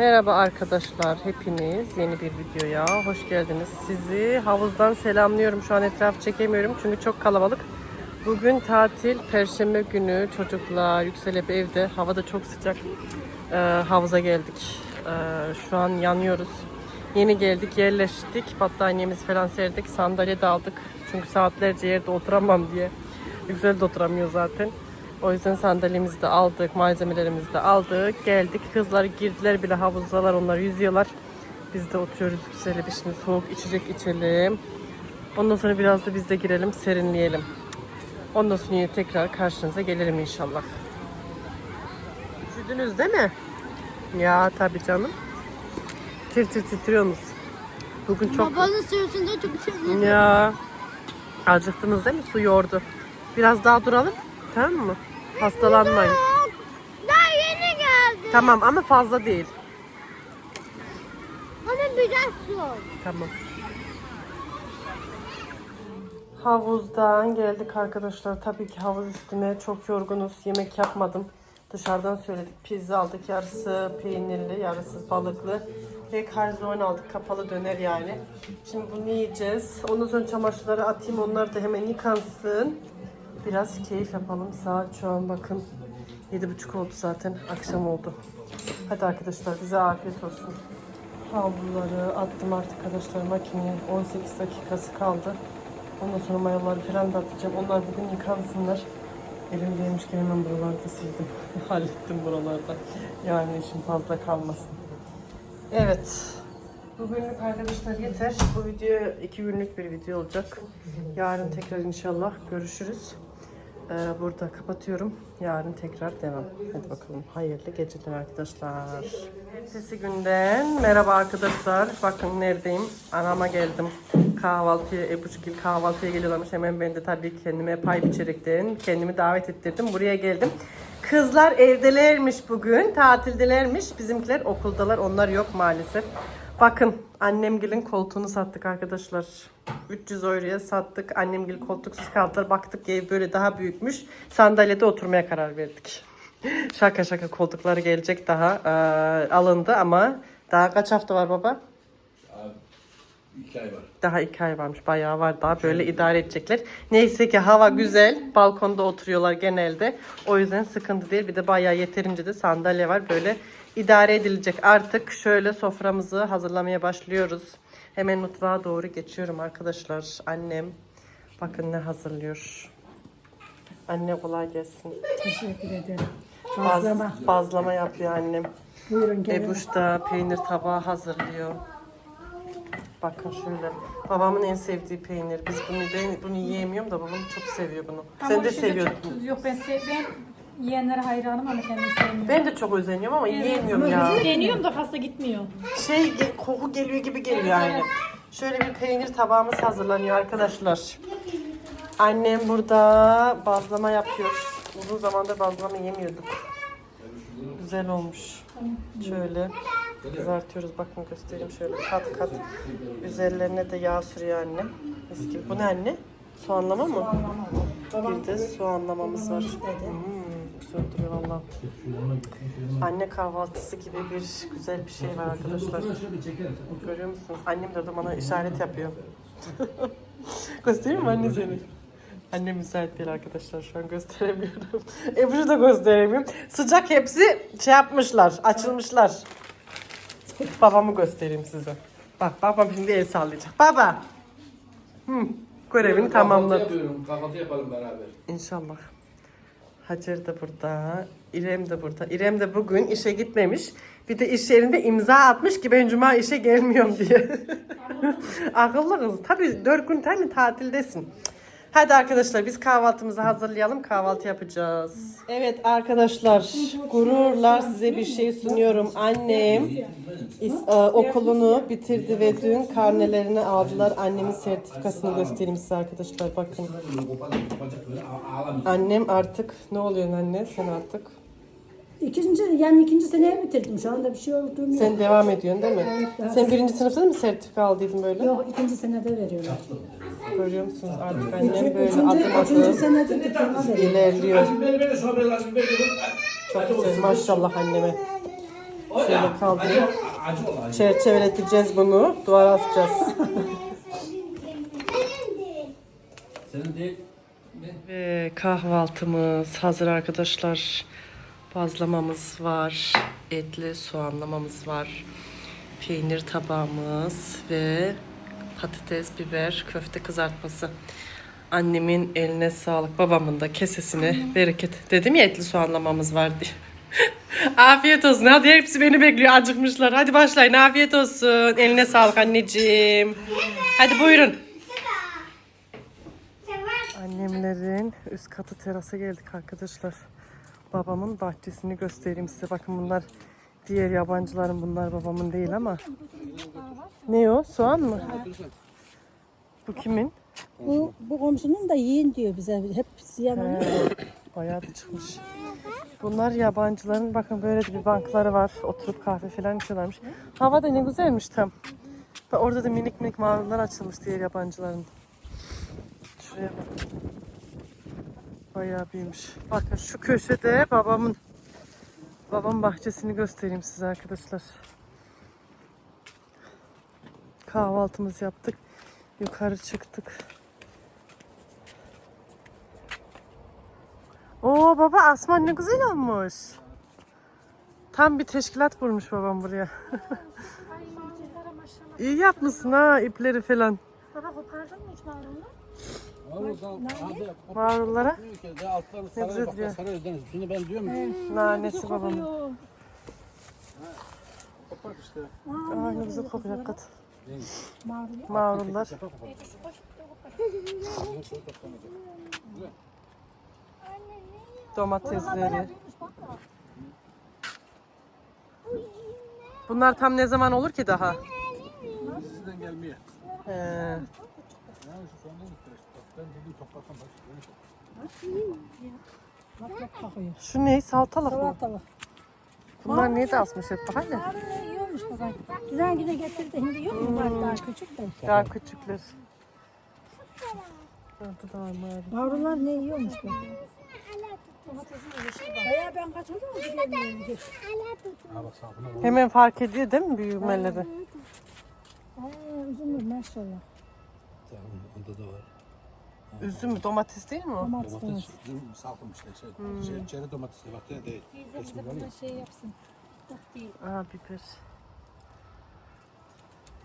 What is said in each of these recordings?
Merhaba arkadaşlar hepiniz yeni bir videoya hoş geldiniz. Sizi havuzdan selamlıyorum. Şu an etraf çekemiyorum çünkü çok kalabalık. Bugün tatil, perşembe günü çocuklar Yüksel hep evde. Hava da çok sıcak. Ee, havuza geldik. Ee, şu an yanıyoruz. Yeni geldik, yerleştik. Battaniyemiz falan serdik. Sandalye de aldık. Çünkü saatlerce yerde oturamam diye. Yüksel de oturamıyor zaten. O yüzden sandalyemizi de aldık, malzemelerimizi de aldık. Geldik. Kızlar girdiler bile havuzdalar, onlar yüzüyorlar. Biz de oturuyoruz güzel bir şimdi soğuk içecek içelim. Ondan sonra biraz da biz de girelim, serinleyelim. Ondan sonra yine tekrar karşınıza gelirim inşallah. Üşüdünüz değil mi? Ya tabii canım. Tir tir titriyorsunuz. Bugün çok... Babanın sırasında çok sevindim. Ya. Acıktınız değil mi? Su yordu. Biraz daha duralım. Tamam mı? Hastalanmayın. Daha yeni geldi. Tamam ama fazla değil. Ama biraz su. Tamam. Havuzdan geldik arkadaşlar. Tabii ki havuz üstüne çok yorgunuz. Yemek yapmadım. Dışarıdan söyledik. Pizza aldık. Yarısı peynirli, yarısı balıklı. Ve karzon aldık. Kapalı döner yani. Şimdi bunu yiyeceğiz. Ondan sonra çamaşırları atayım. Onlar da hemen yıkansın. Biraz keyif yapalım. Saat şu an bakın. 7.30 oldu zaten. Akşam oldu. Hadi arkadaşlar bize afiyet olsun. Havluları attım artık arkadaşlar makineye. 18 dakikası kaldı. Ondan sonra mayaları falan da atacağım. Onlar bugün yıkansınlar. Elim değmişken hemen buralarda sildim. Hallettim buralarda. Yani işim fazla kalmasın. Evet. Bugünlük arkadaşlar yeter. Bu video iki günlük bir video olacak. Yarın tekrar inşallah görüşürüz. Ee, burada kapatıyorum. Yarın tekrar devam. Hadi bakalım. Hayırlı geceler arkadaşlar. Ertesi günden merhaba arkadaşlar. Bakın neredeyim. Anama geldim. Kahvaltıya, Ebuçgil kahvaltıya geliyorlarmış. Hemen ben de tabii kendime pay biçerekten kendimi davet ettirdim. Buraya geldim. Kızlar evdelermiş bugün. Tatildelermiş. Bizimkiler okuldalar. Onlar yok maalesef. Bakın annemgilin koltuğunu sattık arkadaşlar. 300 euroya sattık. Annemgil koltuksuz kaldılar. Baktık ev böyle daha büyükmüş. Sandalyede oturmaya karar verdik. şaka şaka koltukları gelecek daha eee, alındı ama daha kaç hafta var baba? İki ay var. Daha iki ay varmış. Bayağı var daha böyle idare edecekler. Neyse ki hava güzel. Balkonda oturuyorlar genelde. O yüzden sıkıntı değil. Bir de bayağı yeterince de sandalye var. Böyle idare edilecek. Artık şöyle soframızı hazırlamaya başlıyoruz. Hemen mutfağa doğru geçiyorum arkadaşlar. Annem bakın ne hazırlıyor. Anne kolay gelsin. Teşekkür ederim. Baz, Bazlama. bazlama yapıyor annem. Buyurun gelin. Ebuş da peynir tabağı hazırlıyor. Bakın şöyle. Babamın en sevdiği peynir. Biz bunu ben bunu yiyemiyorum da babam çok seviyor bunu. Sen de seviyordun. Yok ben, sev, ben yiyenlere hayranım ama kendim sevmiyorum. Ben de çok özeniyorum ama yiyemiyorum ya. Deniyorum da fazla gitmiyor. Şey ge- koku geliyor gibi geliyor yani. Şöyle bir peynir tabağımız hazırlanıyor arkadaşlar. Annem burada bazlama yapıyor. Uzun zamandır bazlama yemiyorduk. Güzel olmuş. Şöyle kızartıyoruz. Bakın göstereyim şöyle kat kat. Üzerlerine de yağ sürüyor annem. Mis gibi. Bu ne anne? Soğanlama mı? Bir de soğanlamamız var. Hmm, güzel duruyor valla. Anne kahvaltısı gibi bir güzel bir şey var arkadaşlar. Görüyor musunuz? Annem de bana işaret yapıyor. Göstereyim mi anne seni? Annem müsait değil arkadaşlar şu an gösteremiyorum. Ebru'yu da gösteremiyorum. Sıcak hepsi şey yapmışlar, açılmışlar. Babamı göstereyim size. Bak babam şimdi el sallayacak. Baba! Hı, görevini tamamladı. Kahvaltı yapalım beraber. İnşallah. Hacer de burada. İrem de burada. İrem de bugün işe gitmemiş. Bir de iş yerinde imza atmış ki ben cuma işe gelmiyorum diye. Akıllı kız. Tabii dört gün tabii tatildesin. Hadi arkadaşlar biz kahvaltımızı hazırlayalım. Kahvaltı yapacağız. Evet arkadaşlar gururlar size bir şey sunuyorum. Annem e, okulunu bitirdi ve dün karnelerini aldılar. Annemin sertifikasını göstereyim size arkadaşlar bakın. Annem artık ne oluyor anne sen artık? İkinci, yani ikinci seneye bitirdim. Şu anda bir şey olduğum yok. Sen devam ediyorsun değil mi? Sen birinci sınıfta mı sertifika aldıydın böyle? Yok ikinci senede veriyorlar. Görüyor musunuz artık Üçü, annem böyle üçüncü, adım üçüncü adım senede diploma veriyor. ilerliyor. Çok güzel maşallah anneme. Şöyle acı. Çerçeveleteceğiz bunu. Duvara asacağız. Senin değil. Ve kahvaltımız hazır arkadaşlar. Bazlamamız var. Etli soğanlamamız var. Peynir tabağımız ve patates, biber, köfte kızartması. Annemin eline sağlık. Babamın da kesesine bereket. Dedim ya etli soğanlamamız var diye. Afiyet olsun. Hadi hepsi beni bekliyor. Acıkmışlar. Hadi başlayın. Afiyet olsun. Eline sağlık anneciğim. Hadi buyurun. Annemlerin üst katı terasa geldik arkadaşlar. Babamın bahçesini göstereyim size. Bakın bunlar diğer yabancıların bunlar babamın değil ama. Ne o? Soğan mı? Bu kimin? Bu, bu komşunun da yiyin diyor bize. Hep ziyan oluyor. Bayağı da çıkmış. Bunlar yabancıların bakın böyle bir bankları var. Oturup kahve falan içiyorlarmış. Hava da ne güzelmiş tam. Orada da minik minik mağaralar açılmış diğer yabancıların. Şuraya bak. Bayağı büyümüş. Bakın şu köşede babamın babam bahçesini göstereyim size arkadaşlar. Kahvaltımızı yaptık. Yukarı çıktık. Oo baba asman ne güzel olmuş. Tam bir teşkilat kurmuş babam buraya. İyi yapmışsın ha ipleri falan. Baba kopardın mı hiç marulunu? Marullara Altları Ne güzel saray diyor. Şimdi ben diyorum nanesi babamın. kopar işte. Aa ne güzel kokuyor hakikaten. Marul. Marullar. Domatesleri. Bunlar tam ne zaman olur ki daha? Sizden gelmeye. He. Ya şu sonunda mı ben dedim toplasam bak. Bak bak bakıyor. Şu ne? Salatalık mı? Salatalık. Bunlar niye de asmış hep bak anne? Olmuş baba. Güzel güzel getirdi. Şimdi yok mu? Var daha küçük de. Daha küçükler. Orada da var marul. Marullar ne iyi olmuş baba. Ben mı? Bak bak. Hemen fark ediyor değil mi büyümeleri? Aa, üzülür maşallah. Tamam, Onda da var. Üzüm, domates değil mi o? Domates üzüm salkım işte. Şey, şey, çeri domates de bak ya değil. Teyze bize burada şey yapsın. Yok değil. Aa biber.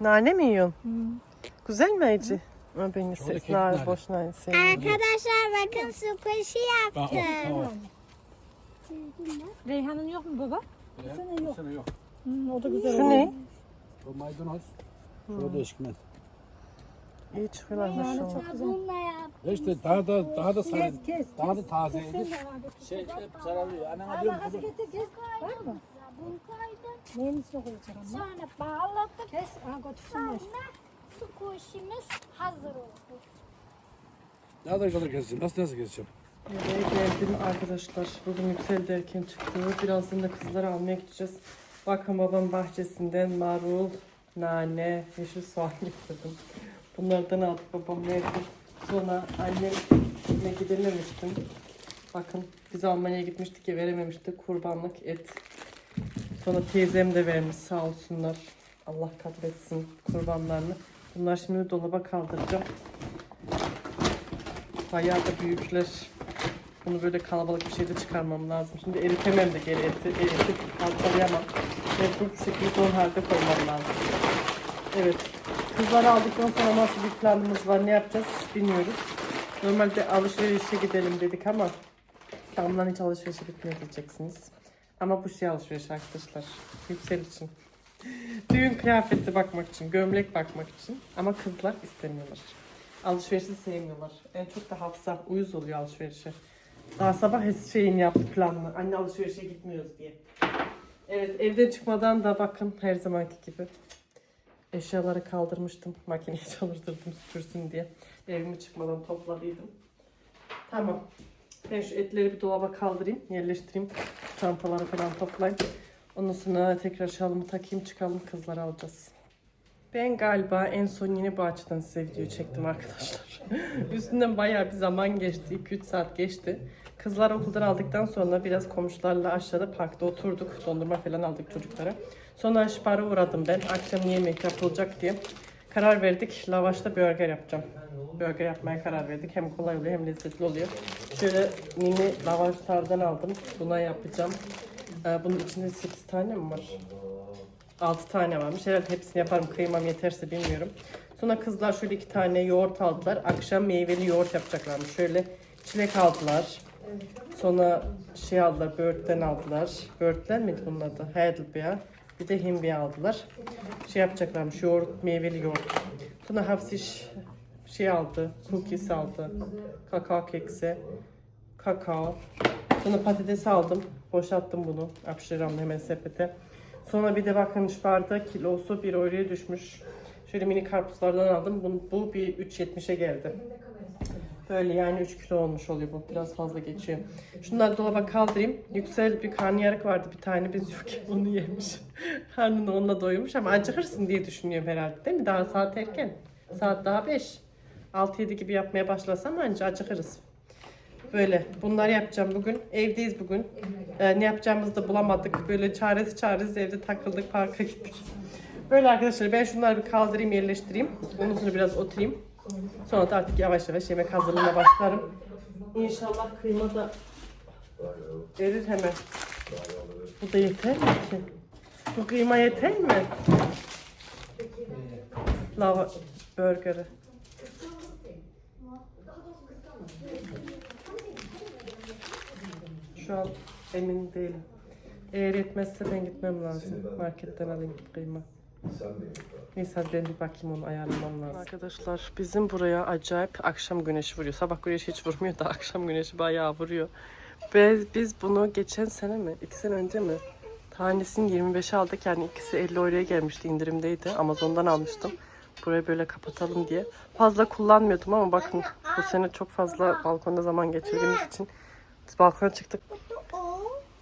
Nane mi yiyorsun? Güzel mi Ece? Aa, ben Şöyle ise kek nane, boş nane sevmiyorum. Arkadaşlar bakın su kuşu Bak yaptım. o. Reyhan'ın yok mu baba? Ya, sene yok. Bu sene yok. Hmm, o da güzel Şu oluyor. ne? O maydanoz. Şurada eşkmen. İyi çıkıyorlar maşallah. Bununla yaptım. Ya işte daha da daha da sarı. Daha da tazeydi. Şey hep zararlı. Anana diyorum kızım. Var mı? Bunu koydum. Neyin içine koyacağım? Sonra bağladık. Kes. Ha götürsünler. Sonra su kuşumuz hazır oldu. Daha da kadar keseceğim. Nasıl nasıl keseceğim? Nereye geldim arkadaşlar. Bugün Yüksel de erken çıktı. Birazdan da kızları almaya gideceğiz. Bakın babam bahçesinden marul, nane, yeşil soğan getirdim. Bunlardan aldık babam verdi. Sonra annemle gidememiştim. Bakın biz Almanya'ya gitmiştik ya verememiştik. Kurbanlık et. Sonra teyzem de vermiş sağ olsunlar. Allah kabul etsin kurbanlarını. Bunlar şimdi dolaba kaldıracağım. Bayağı da büyükler. Bunu böyle kalabalık bir şeyde çıkarmam lazım. Şimdi eritemem de geri eti, eritip parçalayamam. Mecbur bu şekilde son halde koymam lazım. Evet. Kızları aldıktan sonra nasıl bir planımız var, ne yapacağız bilmiyoruz. Normalde alışverişe gidelim dedik ama Damlan hiç alışverişe gitmiyor diyeceksiniz. Ama bu şey alışveriş arkadaşlar. Yüksel için. Düğün kıyafeti bakmak için, gömlek bakmak için. Ama kızlar istemiyorlar. Alışverişi sevmiyorlar. En çok da Hafsa uyuz oluyor alışverişe. Daha sabah şeyini yaptı planını. Anne alışverişe gitmiyoruz diye. Evet evden çıkmadan da bakın her zamanki gibi. Eşyaları kaldırmıştım. Makineye çalıştırdım süpürsün diye. Evimi çıkmadan topladıydım. Tamam. Ben şu etleri bir dolaba kaldırayım, yerleştireyim. Çantaları falan toplayayım. Ondan sonra tekrar şalımı takayım, çıkalım kızları alacağız. Ben galiba en son yeni bu açıdan size video çektim arkadaşlar. Üstünden bayağı bir zaman geçti. 2-3 saat geçti. Kızlar okuldan aldıktan sonra biraz komşularla aşağıda parkta oturduk. Dondurma falan aldık çocuklara. Sonra aşpara uğradım ben. Akşam yemek yapılacak diye. Karar verdik. Lavaşta burger yapacağım. Burger yapmaya karar verdik. Hem kolay oluyor hem lezzetli oluyor. Şöyle mini lavaşlardan aldım. Buna yapacağım. Ee, bunun içinde 8 tane mi var? 6 tane varmış. Herhalde hepsini yaparım. Kıymam yeterse bilmiyorum. Sonra kızlar şöyle iki tane yoğurt aldılar. Akşam meyveli yoğurt yapacaklarmış. Şöyle çilek aldılar. Sonra şey aldılar, böğürtlen aldılar. Böğürtlen miydi bunun adı? Heidelbeer. Bir de himbiya aldılar. Şey yapacaklarmış, yoğurt, meyveli yoğurt. Sonra hafif şey aldı, cookies aldı. Kakao keksi, kakao. Sonra patates aldım. Boşalttım bunu. Apşiramla hemen sepete. Sonra bir de bakın şu barda kilosu 1 euroya düşmüş. Şöyle mini karpuzlardan aldım. Bu, bu bir 3.70'e geldi. Böyle yani 3 kilo olmuş oluyor bu. Biraz fazla geçiyor. Şunları dolaba kaldırayım. Yüksel bir karnıyarık vardı bir tane biz yokken onu yemiş. Karnını onunla doymuş ama acıkırsın diye düşünüyorum herhalde değil mi? Daha saat erken. Saat daha 5. 6-7 gibi yapmaya başlasam anca acıkırız. Böyle bunları yapacağım bugün. Evdeyiz bugün. Ee, ne yapacağımızı da bulamadık. Böyle çaresi çaresiz evde takıldık parka gittik. Böyle arkadaşlar ben şunları bir kaldırayım yerleştireyim. Ondan sonra biraz oturayım. Sonra da artık yavaş yavaş yemek hazırlığına başlarım. İnşallah kıyma da erir hemen. Bu da yeter mi ki? Bu kıyma yeter mi? Lava burgerı. Şu an emin değilim. Eğer yetmezse ben gitmem lazım. Marketten alayım kıyma. Neyse hadi ben bir bakayım onu ayarlamam lazım. Arkadaşlar bizim buraya acayip akşam güneşi vuruyor. Sabah güneşi hiç vurmuyor da akşam güneşi bayağı vuruyor. Ve biz bunu geçen sene mi? iki sene önce mi? Tanesini 25'e aldık yani ikisi 50 euroya gelmişti indirimdeydi. Amazon'dan almıştım. Burayı böyle kapatalım diye. Fazla kullanmıyordum ama bakın bu sene çok fazla balkonda zaman geçirdiğimiz için biz balkona çıktık.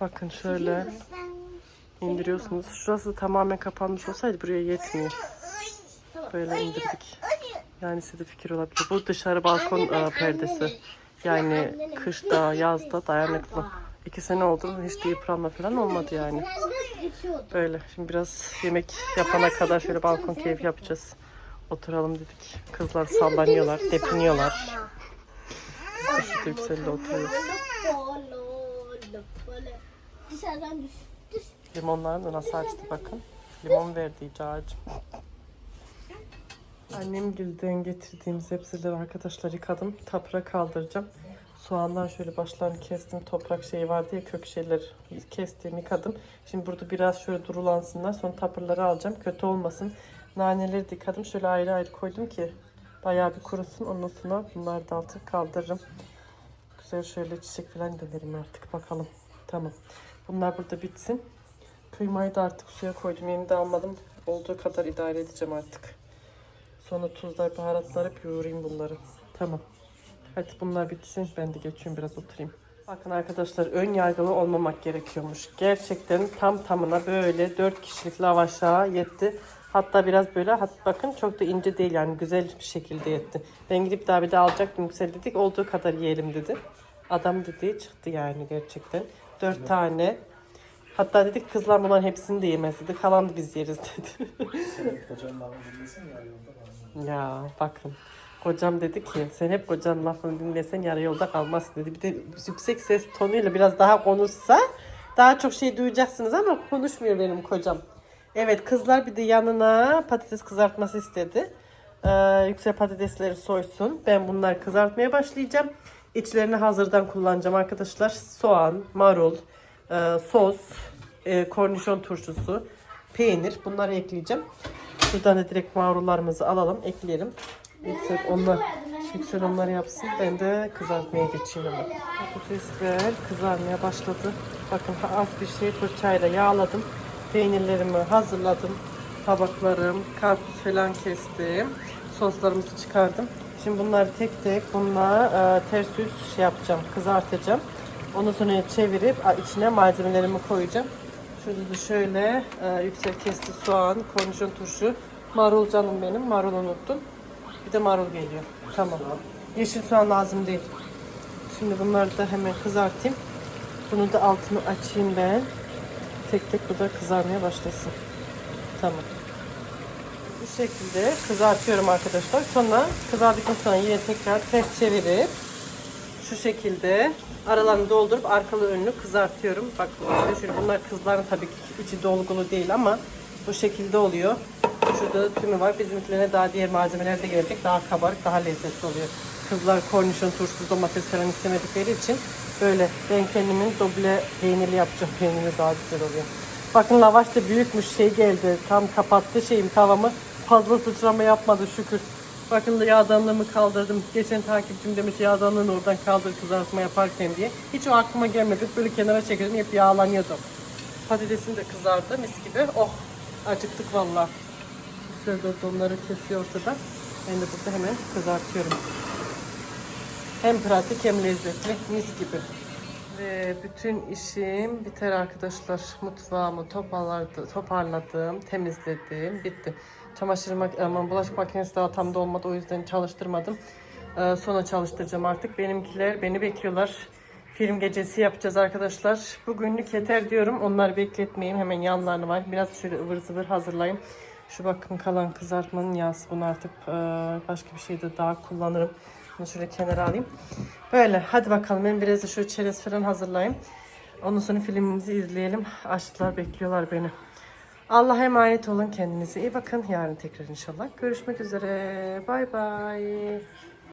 Bakın şöyle indiriyorsunuz. Şurası tamamen kapanmış olsaydı buraya yetmiyor. Böyle indirdik. Yani size de fikir olabilir. Bu dışarı balkon e, perdesi. Yani kışta, yazda dayanıklı. İki sene oldu. Hiç de yıpranma falan olmadı yani. Böyle. Şimdi biraz yemek yapana kadar şöyle balkon keyfi yapacağız. Oturalım dedik. Kızlar sallanıyorlar, tepiniyorlar. Biz de yükselde oturuyoruz. Dışarıdan düş. Limonlarını da nasıl açtı bakın. Limon verdi ağacım. Annem gülden getirdiğim sebzeleri arkadaşlar yıkadım. Tapra kaldıracağım. Soğandan şöyle başlarını kestim. Toprak şeyi vardı ya kök şeyler kestim yıkadım. Şimdi burada biraz şöyle durulansınlar. Sonra tapırları alacağım. Kötü olmasın. Naneleri de yıkadım. Şöyle ayrı ayrı koydum ki bayağı bir kurusun. Ondan sonra bunları da altı kaldırırım. Güzel şöyle çiçek falan denerim artık bakalım. Tamam. Bunlar burada bitsin. Kıymayı da artık suya koydum. Yeni de almadım. Olduğu kadar idare edeceğim artık. Sonra tuzlar, baharatlar hep yoğurayım bunları. Tamam. Hadi bunlar bitsin. Ben de geçiyorum biraz oturayım. Bakın arkadaşlar ön yargılı olmamak gerekiyormuş. Gerçekten tam tamına böyle 4 kişilik lavaşa yetti. Hatta biraz böyle hat, bakın çok da ince değil yani güzel bir şekilde yetti. Ben gidip daha bir de alacaktım yüksel dedik olduğu kadar yiyelim dedi. Adam dediği çıktı yani gerçekten. 4 tane. Hatta dedik kızlar bunların hepsini de yemez dedi. Kalan da biz yeriz dedi. Kocanın lafını dinlesin ya yolda kalmaz. Ya bakın. Kocam dedi ki sen hep kocanın lafını dinlesen yarı yolda kalmazsın dedi. Bir de yüksek ses tonuyla biraz daha konuşsa daha çok şey duyacaksınız ama konuşmuyor benim kocam. Evet kızlar bir de yanına patates kızartması istedi. Ee, yüksek patatesleri soysun. Ben bunları kızartmaya başlayacağım. İçlerini hazırdan kullanacağım arkadaşlar. Soğan, marul, e, sos, e, kornişon turşusu, peynir bunları ekleyeceğim. Şuradan da direkt marullarımızı alalım, ekleyelim. Yüksel onlar, yüksel onları yapsın. Ben de kızartmaya geçeyim hemen. Patatesler kızarmaya başladı. Bakın az bir şey fırçayla yağladım. Peynirlerimi hazırladım. Tabaklarım, karpuz falan kestim. Soslarımızı çıkardım. Şimdi bunları tek tek bununla e, ters yüz şey yapacağım, kızartacağım. Ondan sonra çevirip içine malzemelerimi koyacağım. Şurada da şöyle e, yüksek kesti soğan, kornişon turşu, Marul canım benim. Marul unuttum. Bir de marul geliyor. Tamam. Yeşil soğan lazım değil. Şimdi bunları da hemen kızartayım. Bunu da altını açayım ben. Tek tek bu da kızarmaya başlasın. Tamam. Bu şekilde kızartıyorum arkadaşlar. Sonra kızardıktan sonra yine tekrar ters çevirip şu şekilde aralarını doldurup arkalı önlü kızartıyorum. Bak işte şöyle bunlar kızların tabii ki içi dolgulu değil ama bu şekilde oluyor. Şurada da tümü var. Bizimkilerine daha diğer malzemeler de gelecek. Daha kabarık, daha lezzetli oluyor. Kızlar kornişon, turşu, domates falan istemedikleri için böyle ben kendimin doble peynirli yapacağım. Peynirli daha güzel oluyor. Bakın lavaş da büyükmüş şey geldi. Tam kapattı şeyim tavamı. Fazla sıçrama yapmadı şükür. Bakın yağdanlığımı kaldırdım. Geçen takipçim demiş yağdanlığını oradan kaldır kızartma yaparken diye. Hiç o aklıma gelmedi. Böyle kenara çekildim hep yağlanıyordu. Patatesim de kızardı mis gibi. Oh acıktık valla. De onları kesiyor ortada. Ben de burada hemen kızartıyorum. Hem pratik hem lezzetli mis gibi. Ve bütün işim biter arkadaşlar. Mutfağımı toparladım, temizledim, bitti. Çamaşır aman bulaşık makinesi daha tam dolmadı o yüzden çalıştırmadım. Ee, sonra çalıştıracağım artık. Benimkiler beni bekliyorlar. Film gecesi yapacağız arkadaşlar. Bugünlük yeter diyorum. Onları bekletmeyeyim. Hemen yanlarını var. Biraz şöyle ıvır zıvır hazırlayayım. Şu bakın kalan kızartmanın yağsı. Bunu artık e, başka bir şeyde daha kullanırım. Bunu şöyle kenara alayım. Böyle hadi bakalım ben biraz da şöyle çerez falan hazırlayayım. Ondan sonra filmimizi izleyelim. Aşklar bekliyorlar beni. Allah'a emanet olun kendinize iyi bakın. Yarın tekrar inşallah görüşmek üzere. Bay bay.